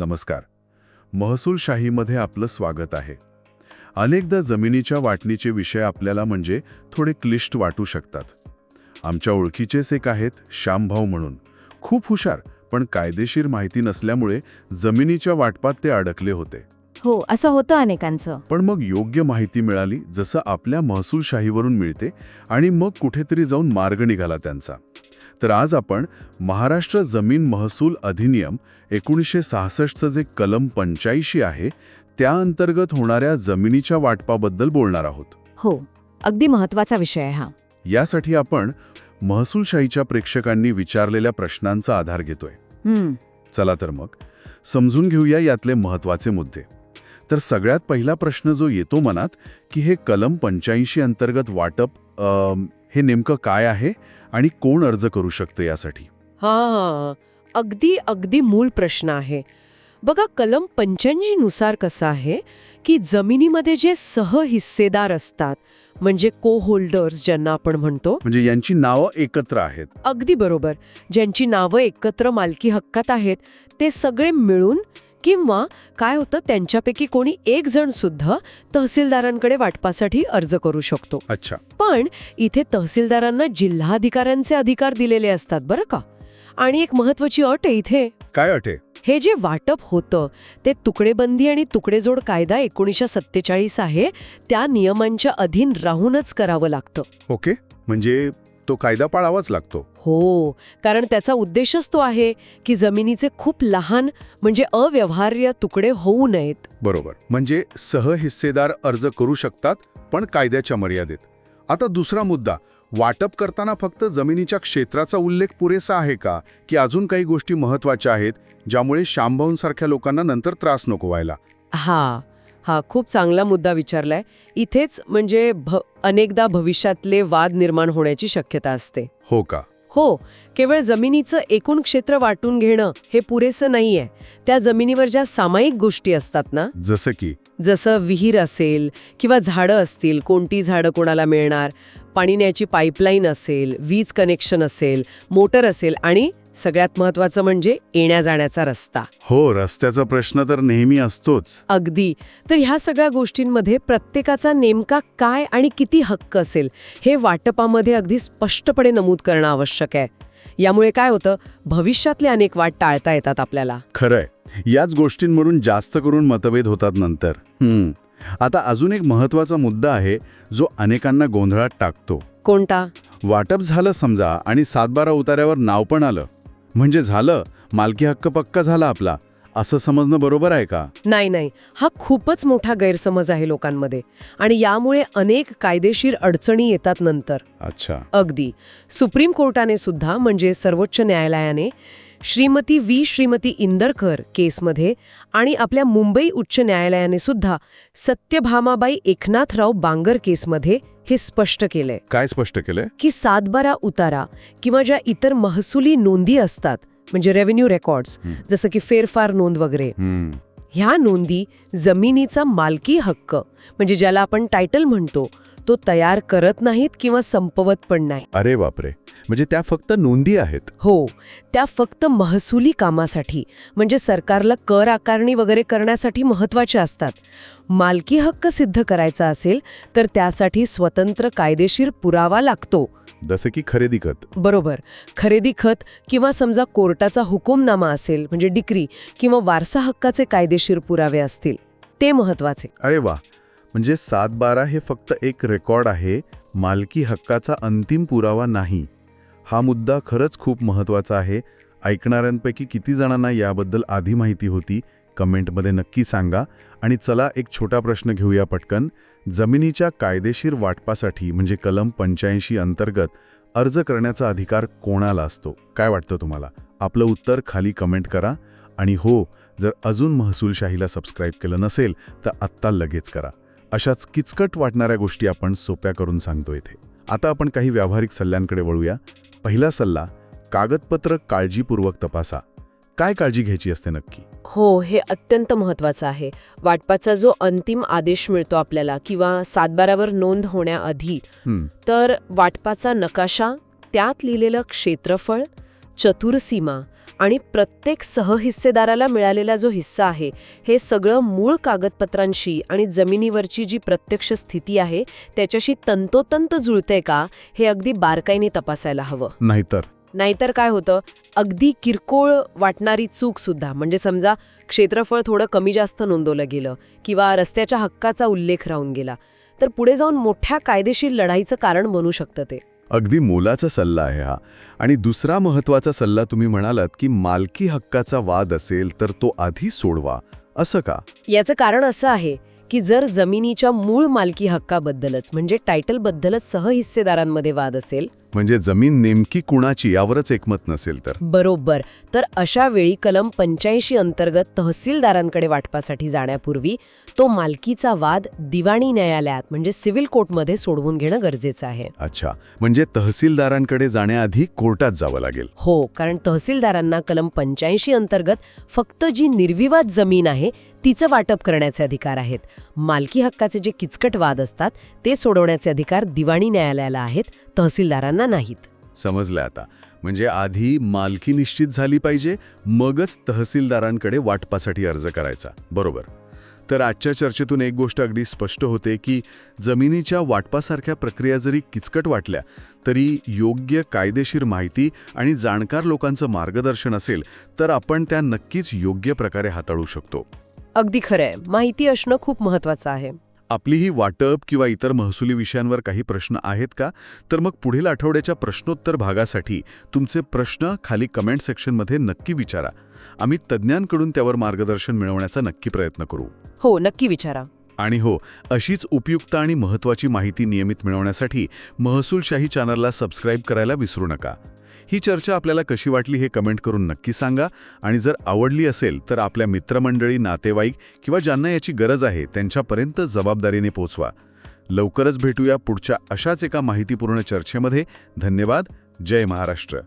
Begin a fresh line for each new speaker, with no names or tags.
नमस्कार. महसूलशाहीमध्ये आपलं स्वागत आहे. अनेकदा जमिनीच्या वाटणीचे विषय आपल्याला म्हणजे थोडे क्लिष्ट वाटू शकतात. आमच्या ओळखीचेच एक आहेत श्यामभाऊ म्हणून. खूप हुशार पण कायदेशीर माहिती नसल्यामुळे जमिनीच्या वाटपात ते अडकले होते.
हो असं होतं अनेकांचं.
पण मग योग्य माहिती मिळाली जसं आपल्या महसूलशाहीवरून मिळते आणि मग कुठेतरी जाऊन मार्ग निघाला त्यांचा. तर आज आपण महाराष्ट्र जमीन महसूल अधिनियम एकोणीसशे सहासष्टचं जे कलम पंच्याऐंशी आहे त्या अंतर्गत होणाऱ्या जमिनीच्या वाटपाबद्दल बोलणार आहोत.
हो अगदी महत्त्वाचा विषय आहे हा.
यासाठी आपण महसूलशाहीच्या प्रेक्षकांनी विचारलेल्या प्रश्नांचा आधार घेतोय.
हम्म,
चला तर मग समजून घेऊया यातले महत्त्वाचे मुद्दे. तर सगळ्यात पहिला प्रश्न जो येतो मनात की हे कलम पंच्याऐंशी अंतर्गत वाटप हे नेमकं काय आहे आणि कोण अर्ज करू शकतं यासाठी?
हा अगदी अगदी मूळ प्रश्न आहे. बघा कलम पंच्याऐंशी नुसार कसं आहे की जमिनीमध्ये जे सहहिस्सेदार असतात म्हणजे को होल्डर्स ज्यांना आपण म्हणतो.
म्हणजे यांची नावं एकत्र आहेत.
अगदी बरोबर. ज्यांची नावं एकत्र मालकी हक्कात आहेत ते सगळे मिळून किंवा काय होतं त्यांच्यापैकी कोणी एक जण सुद्धा तहसीलदारांकडे वाटपासाठी अर्ज करू शकतो.
अच्छा.
पण इथे तहसीलदारांना जिल्हाधिकाऱ्यांचे अधिकार दिलेले असतात बरं का? आणि एक महत्वाची अट आहे इथे.
काय अटे
हे जे वाटप होतं ते तुकडेबंदी आणि तुकडेजोड कायदा एकोणीसशे सत्तेचाळीस आहे त्या नियमांच्या अधीन राहूनच करावं लागतं.
ओके. म्हणजे तो कायदा पाळावाच लागतो.
हो कारण त्याचा उद्देशच तो आहे की जमिनीचे खूप लहान म्हणजे अव्यवहार्य तुकडे होऊ नयेत.
बरोबर. म्हणजे सहहिस्सेदार अर्ज करू शकतात पण कायद्याच्या मर्यादेत. आता दुसरा मुद्दा वाटप करताना फक्त जमिनीच्या क्षेत्राचा उल्लेख पुरेसा आहे का? की अजून काही गोष्टी महत्त्वाच्या आहेत ज्यामुळे शांभाऊंसारख्या लोकांना नंतर त्रास नको व्हायला?
हा. हा खूप चांगला मुद्दा विचारलाय. इथेच म्हणजे भ अनेकदा भविष्यातले वाद निर्माण होण्याची शक्यता असते.
हो का?
हो केवळ जमिनीचं एकूण क्षेत्र वाटून घेणं हे पुरेसं नाहीये. त्या जमिनीवर ज्या सामायिक गोष्टी असतात ना?
जसं की?
जसं विहीर असेल किंवा झाडं असतील कोणती झाडं कोणाला मिळणार पाणी न्यायची पाईपलाईन असेल वीज कनेक्शन असेल मोटर असेल आणि सगळ्यात महत्वाचं म्हणजे येण्या जाण्याचा रस्ता.
हो रस्त्याचा प्रश्न तर नेहमी असतोच.
अगदी. तर ह्या सगळ्या गोष्टींमध्ये प्रत्येकाचा नेमका काय आणि किती हक्क असेल हे वाटपामध्ये अगदी स्पष्टपणे नमूद करणं आवश्यक आहे. यामुळे काय होतं भविष्यातले अनेक वाट टाळता येतात आपल्याला.
खरंय. याच गोष्टींवरून जास्त करून मतभेद होतात नंतर. हम्म. आता अजून एक महत्त्वाचा मुद्दा आहे जो अनेकांना गोंधळात टाकतो.
कोणता?
वाटप झालं समजा आणि सातबारा उतार्यावर नाव पण आलं. म्हणजे झालं. मालकी हक्क पक्का झाला आपला. असं समजणं बरोबर आहे का?
नाही नाही. हा खूपच मोठा गैरसमज आहे लोकांमध्ये. आणि यामुळे अनेक कायदेशीर अडचणी येतात नंतर.
अच्छा.
अगदी. सुप्रीम कोर्टाने सुद्धा म्हणजे सर्वोच्च न्यायालयाने श्रीमती व्ही. श्रीमती इंदरकर केसमध्ये आणि आपल्या मुंबई उच्च न्यायालयाने सुद्धा सत्यभामाबाई एकनाथराव बांगर केसमध्ये हे स्पष्ट केलंय
काय स्पष्ट केलंय
की सातबारा उतारा किंवा ज्या इतर महसुली नोंदी असतात म्हणजे रेव्हेन्यू रेकॉर्ड्स. जसं की फेरफार नोंद वगैरे. ह्या नोंदी जमिनीचा मालकी हक्क म्हणजे ज्याला आपण टायटल म्हणतो तो तयार करत नाहीत किंवा संपवत पण नाही.
अरे बापरे. म्हणजे त्या फक्त नोंदी आहेत?
हो. त्या फक्त महसुली कामासाठी म्हणजे सरकारला कर आकारणी वगैरे करण्यासाठी महत्त्वाच्या असतात. मालकी हक्क सिद्ध करायचा असेल तर त्यासाठी स्वतंत्र कायदेशीर पुरावा लागतो.
जसं की खरेदी खत.
बरोबर. खरेदी खत किंवा समजा कोर्टाचा हुकुमनामा असेल म्हणजे डिक्री किंवा वारसा हक्काचे कायदेशीर पुरावे असतील ते महत्त्वाचे
अरे वा. म्हणजे सात बारा हे फक्त एक रेकॉर्ड आहे मालकी हक्काचा अंतिम पुरावा नाही. हा मुद्दा खरंच खूप महत्त्वाचा आहे. ऐकणाऱ्यांपैकी किती जणांना याबद्दल आधी माहिती होती कमेंटमध्ये नक्की सांगा. आणि चला एक छोटा प्रश्न घेऊया पटकन. जमिनीच्या कायदेशीर वाटपासाठी म्हणजे कलम पंच्याऐंशी अंतर्गत अर्ज करण्याचा अधिकार कोणाला असतो? काय वाटतं तुम्हाला? आपलं उत्तर खाली कमेंट करा. आणि हो जर अजून महसूलशाहीला सबस्क्राईब केलं नसेल तर आत्ता लगेच करा. अशाच किचकट वाटणाऱ्या गोष्टी आपण सोप्या करून सांगतो इथे. आता आपण काही व्यावहारिक सल्ल्यांकडे वळूया. पहिला सल्ला कागदपत्र काळजीपूर्वक तपासा. काय काळजी घ्यायची असते नक्की?
हो हे अत्यंत महत्वाचं आहे. वाटपाचा जो अंतिम आदेश मिळतो आपल्याला किंवा सातबारावर नोंद होण्याआधी तर वाटपाचा नकाशा त्यात लिहिलेलं क्षेत्रफळ चतुर्सीमा आणि प्रत्येक सहहिस्सेदाराला मिळालेला जो हिस्सा आहे हे सगळं मूळ कागदपत्रांशी आणि जमिनीवरची जी प्रत्यक्ष स्थिती आहे त्याच्याशी तंतोतंत जुळते का हे अगदी बारकाईने तपासायला हवं.
नाहीतर?
नाहीतर काय होतं? अगदी किरकोळ वाटणारी चूक सुद्धा. म्हणजे समजा क्षेत्रफळ थोडं कमी जास्त नोंदवलं गेलं किंवा रस्त्याच्या हक्काचा उल्लेख राहून गेला तर पुढे जाऊन मोठ्या कायदेशीर लढाईचं कारण बनू शकतं ते.
अगदी मोलाचा सल्ला आहे हा. आणि दुसरा महत्त्वाचा सल्ला तुम्ही म्हणालात की मालकी हक्काचा वाद असेल तर तो आधी सोडवा. असं का?
याचं कारण असं आहे की जर जमिनीच्या मूळ मालकी हक्काबद्दलच म्हणजे टायटलबद्दलच सहहिस्सेदारांमध्ये वाद असेल
म्हणजे जमीन नेमकी कुणाची यावरच एकमत नसेल तर.
बरोबर. तर अशा वेळी कलम पंच्याऐंशी अंतर्गत तहसीलदारांकडे वाटपासाठी जाण्यापूर्वी तो मालकीचा वाद दिवाणी न्यायालयात म्हणजे सिव्हिल कोर्टमध्ये सोडवून घेणं गरजेचं आहे.
अच्छा. म्हणजे तहसीलदारांकडे जाण्याआधी कोर्टात जावं लागेल.
हो कारण तहसीलदारांना कलम पंच्याऐंशी अंतर्गत फक्त जी निर्विवाद जमीन आहे तिचं वाटप करण्याचे अधिकार आहेत. मालकी हक्काचे जे किचकट वाद असतात ते सोडवण्याचे अधिकार दिवाणी न्यायालयाला आहेत तहसीलदारांना नाहीत.
समजलं आता. म्हणजे आधी मालकी निश्चित झाली पाहिजे मगच तहसीलदारांकडे वाटपासाठी अर्ज करायचा. बरोबर. तर आजच्या चर्चेतून एक गोष्ट अगदी स्पष्ट होते की जमिनीच्या वाटपासारख्या प्रक्रिया जरी किचकट वाटल्या तरी योग्य कायदेशीर माहिती आणि जाणकार लोकांचं मार्गदर्शन असेल तर आपण त्या नक्कीच योग्य प्रकारे हाताळू शकतो.
अगदी खरंय माहिती असणं खूप महत्वाचं आहे.
आपली ही वाटप किंवा इतर महसुली विषयांवर काही प्रश्न आहेत का? तर मग पुढील आठवड्याच्या प्रश्नोत्तर भागासाठी तुमचे प्रश्न खाली कमेंट सेक्शनमध्ये नक्की विचारा. आम्ही तज्ज्ञांकडून त्यावर मार्गदर्शन मिळवण्याचा नक्की प्रयत्न करू.
हो नक्की विचारा.
आणि हो अशीच उपयुक्त आणि महत्त्वाची माहिती नियमित मिळवण्यासाठी महसूलशाही चॅनलला सबस्क्राईब करायला विसरू नका. ही चर्चा आपल्याला कशी वाटली हे कमेंट करून नक्की सांगा. आणि जर आवडली असेल तर आपल्या मित्रमंडळी नातेवाईक किंवा ज्यांना याची गरज आहे त्यांच्यापर्यंत जबाबदारीने पोचवा. लवकरच भेटूया पुढच्या अशाच एका माहितीपूर्ण चर्चेमध्ये. धन्यवाद. जय महाराष्ट्र.